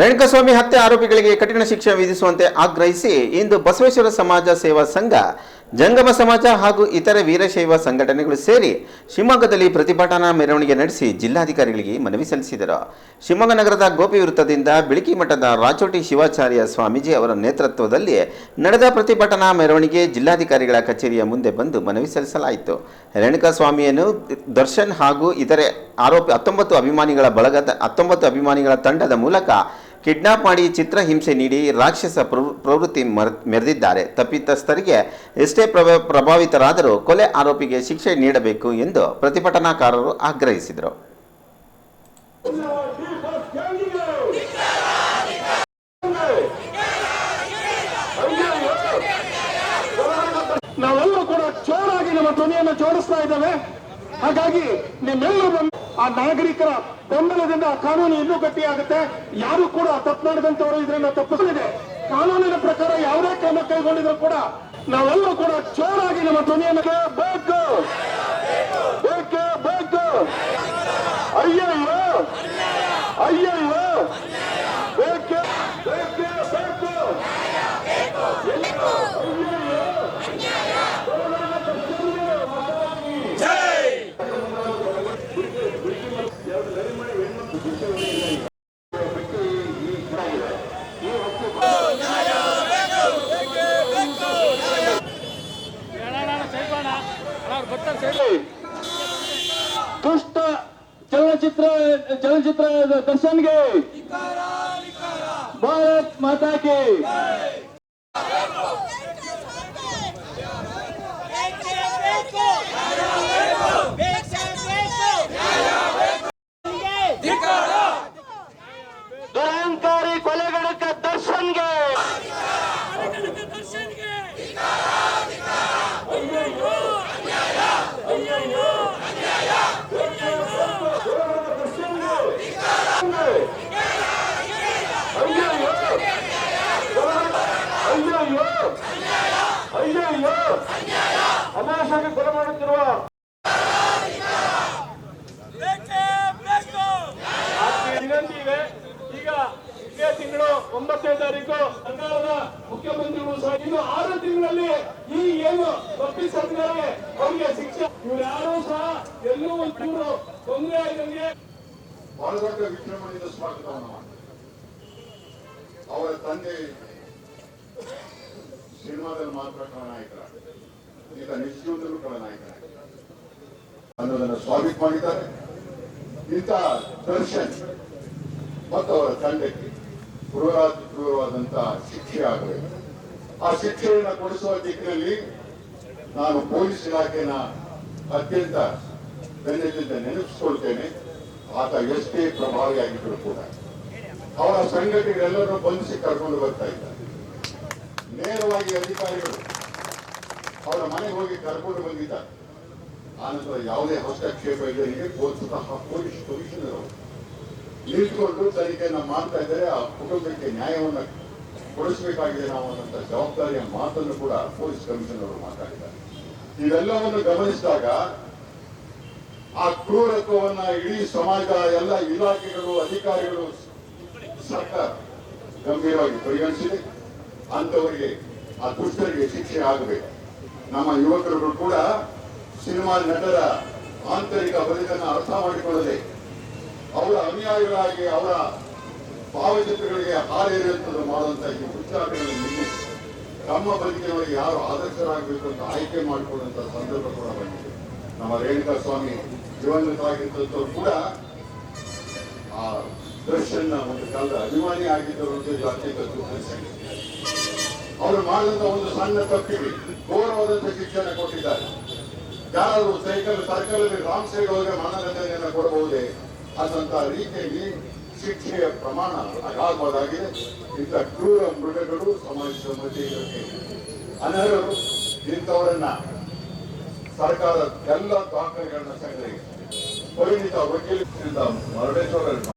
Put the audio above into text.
ರೇಣುಕಸ್ವಾಮಿ ಹತ್ಯೆ ಆರೋಪಿಗಳಿಗೆ ಕಠಿಣ ಶಿಕ್ಷೆ ವಿಧಿಸುವಂತೆ ಆಗ್ರಹಿಸಿ ಇಂದು ಬಸವೇಶ್ವರ ಸಮಾಜ ಸೇವಾ ಸಂಘ, ಜಂಗಮ ಸಮಾಜ ಹಾಗೂ ಇತರೆ ವೀರಶೈವ ಸಂಘಟನೆಗಳು ಸೇರಿ ಶಿವಮೊಗ್ಗದಲ್ಲಿ ಪ್ರತಿಭಟನಾ ಮೆರವಣಿಗೆ ನಡೆಸಿ ಜಿಲ್ಲಾಧಿಕಾರಿಗಳಿಗೆ ಮನವಿ ಸಲ್ಲಿಸಿದರು. ಶಿವಮೊಗ್ಗ ನಗರದ ಗೋಪಿ ವೃತ್ತದಿಂದ ಬಿಳಿಕಿ ಮಠದ ರಾಚೋಟಿ ಶಿವಾಚಾರ್ಯ ಸ್ವಾಮೀಜಿ ಅವರ ನೇತೃತ್ವದಲ್ಲಿ ನಡೆದ ಪ್ರತಿಭಟನಾ ಮೆರವಣಿಗೆ ಜಿಲ್ಲಾಧಿಕಾರಿಗಳ ಕಚೇರಿಯ ಮುಂದೆ ಬಂದು ಮನವಿ ಸಲ್ಲಿಸಲಾಯಿತು. ರೇಣುಕಾಸ್ವಾಮಿಯನ್ನು ದರ್ಶನ್ ಹಾಗೂ ಇತರೆ ಆರೋಪಿ ಹತ್ತೊಂಬತ್ತು ಅಭಿಮಾನಿಗಳ ಬಳಗದ ಹತ್ತೊಂಬತ್ತು ಅಭಿಮಾನಿಗಳ ತಂಡದ ಮೂಲಕ ಕಿಡ್ನಾಪ್ ಮಾಡಿ ಚಿತ್ರಹಿಂಸೆ ನೀಡಿ ರಾಕ್ಷಸ ಪ್ರವೃ- ಪ್ರವೃತ್ತಿ ಮರ್- ಮೆರೆದಿದ್ದಾರೆ. ತಪ್ಪಿತಸ್ಥರಿಗೆ ಎಷ್ಟೇ ಪ್ರಭ, ಪ್ರಭಾವಿತರಾದರೂ ಕೊಲೆ ಆರೋಪಿಗೆ ಶಿಕ್ಷೆ ನೀಡಬೇಕು ಎಂದು ಪ್ರತಿಭಟನಾಕಾರರು ಆಗ್ರಹಿಸಿದರು. ನಾವೆಲ್ಲರೂ ಕೂಡ ಜೋರಾಗಿ ನಮ್ಮ ಧ್ವನಿಯನ್ನು ಜೋಡಿಸ್ತಾ ಇದ್ದೇವೆ. ಹಾಗಾಗಿ ನಿಮ್ಮೆಲ್ಲರೂ ಬಂದು ಆ ನಾಗರಿಕರ ಬೆಂಬಲದಿಂದ ಕಾನೂನು ಇನ್ನೂ ಗಟ್ಟಿಯಾಗುತ್ತೆ. ಯಾರು ಕೂಡ ತಪ್ಪು ಮಾಡಿದಂತವರು ಇದರಿಂದ ತಪ್ಪಿಸಲಿದೆ ಕಾನೂನಿನ ಪ್ರಕಾರ ಯಾವುದೇ ಕ್ರಮ ಕೈಗೊಂಡಿದ್ರು ಕೂಡ ನಾವೆಲ್ಲರೂ ಕೂಡ ಚೋರಾಗಿ ನಮ್ಮ ಧ್ವನಿಯನ್ನು ಬೇಕು. ಬೇಕು ಬೇಕು. ಅಯ್ಯಯ್ಯೋ ಅಯ್ಯಯ್ಯೋ ಬೇಕೇ ಬೇಕೇ ಬೇಕು ದುಷ್ಟ ಚಲನಚಿತ್ರ ಚಲನಚಿತ್ರ ದರ್ಶನ್ಗೆ ಭಾರತ್ ಮಾತಾ ಕಿ ದುರಂಕಾರಿ ಕೊಲೆಗಡಕ ದರ್ಶನ್ಗೆ ಅಯ್ಯಯ್ಯೋ ಅಮಾಶಾಗಿ ಕೊಲೆ ಮಾಡುತ್ತಿರುವ ವಿನಂತಿ ಇದೆ ಈಗ ಇದೇ ತಿಂಗಳು ಒಂಬತ್ತನೇ ತಾರೀಕು ಸರ್ಕಾರದ ಮುಖ್ಯಮಂತ್ರಿಗಳು ಸಹ ಇನ್ನು ಆರು ತಿಂಗಳಲ್ಲಿ ಈ ಏನು ತಪ್ಪಿಸಿದ್ದಾರೆ ಅವರಿಗೆ ಶಿಕ್ಷೆ. ಇವ್ರು ಯಾರು ಸಹ ಎಲ್ಲೂ ಒಂಚೂರು ತೊಂದರೆ ಆಗಿದಂಗೆ ಬಹಳ ದೊಡ್ಡ ವಿಜೃಂಭಣೆಯಿಂದ ಸ್ವಾಗತವನ್ನು ಅವರ ತಂದೆ ಸಿನಿಮಾದಲ್ಲಿ ಮಾತ್ರ ಖಳನಾಯಕರ ಈಗ ನಿಜ ಜೀವನದಲ್ಲೂ ಅನ್ನೋದನ್ನು ಸ್ವಾಗತ ಮಾಡಿದ್ದಾರೆ. ಇಂಥ ದರ್ಶನ್ ಮತ್ತು ಅವರ ತಂಡಕ್ಕೆ ಕ್ರೂರಾತಿ ಕ್ರೂರವಾದಂತಹ ಶಿಕ್ಷೆ ಆಗಬೇಕು ಆ ಶಿಕ್ಷೆಯನ್ನು ಕೊಡಿಸುವ ದಿಕ್ಕಿನಲ್ಲಿ ನಾನು ಪೊಲೀಸ್ ಇಲಾಖೆನ ಅತ್ಯಂತ ಬೆನ್ನೆತ್ತಿದ್ದ ನೆನಪಿಸ್ಕೊಳ್ತೇನೆ. ಆತ ಎಷ್ಟೇ ಪ್ರಭಾವಿಯಾಗಿದ್ರು ಕೂಡ ಅವರ ಸಂಘಟನೆಗಳೆಲ್ಲರೂ ಬಂಧಿಸಿ ಕರ್ಕೊಂಡು ಬರ್ತಾ ಇದ್ದಾರೆ. ನೇರವಾಗಿ ಅಧಿಕಾರಿಗಳು ಅವರ ಮನೆಗೆ ಹೋಗಿ ಕರ್ಕೊಂಡು ಬಂದಿದ್ದಾರೆ. ಆನಂತರ ಯಾವುದೇ ಹಸ್ತಕ್ಷೇಪ ಇಲ್ಲದೆ ಸ್ವತಃ ಪೊಲೀಸ್ ಕಮಿಷನರ್ ಅವರು ನಿಂತ್ಕೊಂಡು ತನಿಖೆಯನ್ನು ಮಾಡ್ತಾ ಇದ್ದಾರೆ. ಆ ಕುಟುಂಬಕ್ಕೆ ನ್ಯಾಯವನ್ನು ಕೊಡಿಸಬೇಕಾಗಿದೆ ನಾವು ಅನ್ನೋಂಥ ಜವಾಬ್ದಾರಿಯ ಮಾತನ್ನು ಕೂಡ ಪೊಲೀಸ್ ಕಮಿಷನರ್ ಅವರು ಮಾತಾಡಿದ್ದಾರೆ. ಇವೆಲ್ಲವನ್ನು ಗಮನಿಸಿದಾಗ ಆ ಕ್ರೂರತ್ವವನ್ನ ಇಡೀ ಸಮಾಜ, ಎಲ್ಲ ಇಲಾಖೆಗಳು, ಅಧಿಕಾರಿಗಳು, ಸರ್ಕಾರ ಗಂಭೀರವಾಗಿ ಪರಿಗಣಿಸಿದೆ. ಅಂತವರಿಗೆ ಆ ದುಷ್ಟರಿಗೆ ಶಿಕ್ಷೆ ಆಗಬೇಕು. ನಮ್ಮ ಯುವಕರುಗಳು ಕೂಡ ಸಿನಿಮಾ ನಟರ ಆಂತರಿಕ ಬದುಕನ್ನು ಅರ್ಥ ಮಾಡಿಕೊಳ್ಳದೆ ಅವರ ಅನುಯಾಯಿಗಳಾಗಿ ಅವರ ಭಾವಚಿತ್ರಗಳಿಗೆ ಹಾರೇರುವಂಥದ್ದು ಮಾಡುವಂತಹ ಈ ಉಚ್ಚಾರಗಳನ್ನು ನಿಲ್ಲಿಸಿ ತಮ್ಮ ಬದುಕಿನವರಿಗೆ ಯಾರು ಆದರ್ಶರಾಗಬೇಕು ಅಂತ ಆಯ್ಕೆ ಮಾಡಿಕೊಳ್ಳುವಂತಹ ಸಂದರ್ಭ ಕೂಡ ಬಂದಿದೆ. ನಮ್ಮ ರೇಣುಕಾ ಸ್ವಾಮಿ ಜೀವನವಾಗಿದ್ದಂಥವ್ರು ಕೂಡ ಆ ದರ್ಶನ್ನ ಒಂದು ಕಾಲದ ಅಭಿಮಾನಿ ಆಗಿದ್ದರು ಅಂತ ಜಾತಿ. ಅವರು ಮಾಡಿದಂತ ಒಂದು ಸಣ್ಣ ತಪ್ಪಿಗೆ ಘೋರವಾದಂತ ಶಿಕ್ಷಣ ಕೊಟ್ಟಿದ್ದಾರೆ. ಯಾರಾದರೂ ಸೈಕಲ್ ಸರ್ಕಲ್ ರಾಂಗ್ ಸೈಡ್ ಹೋದ್ರೆ ಮನರಂಜನೆಯನ್ನ ಕೊಡಬಹುದೇ? ಅದಂತ ರೀತಿಯಲ್ಲಿ ಶಿಕ್ಷೆಯ ಪ್ರಮಾಣ ಅಗಾಧವಾಗಿದೆ. ಇಂಥ ಕ್ರೂರ ಮೃಗಗಳು ಸಮಾಜದ ಮಧ್ಯೆ ಅನರ್ಹರು ಇಂಥವರನ್ನ ಸರ್ಕಾರ ಎಲ್ಲ ದಾಖಲೆಗಳನ್ನ ಸಂಗ್ರಹಿಸಿ. ಪರಿಣಿತ ವಕೀಲರಿಂದ ಮರಡೇಶ್ವರ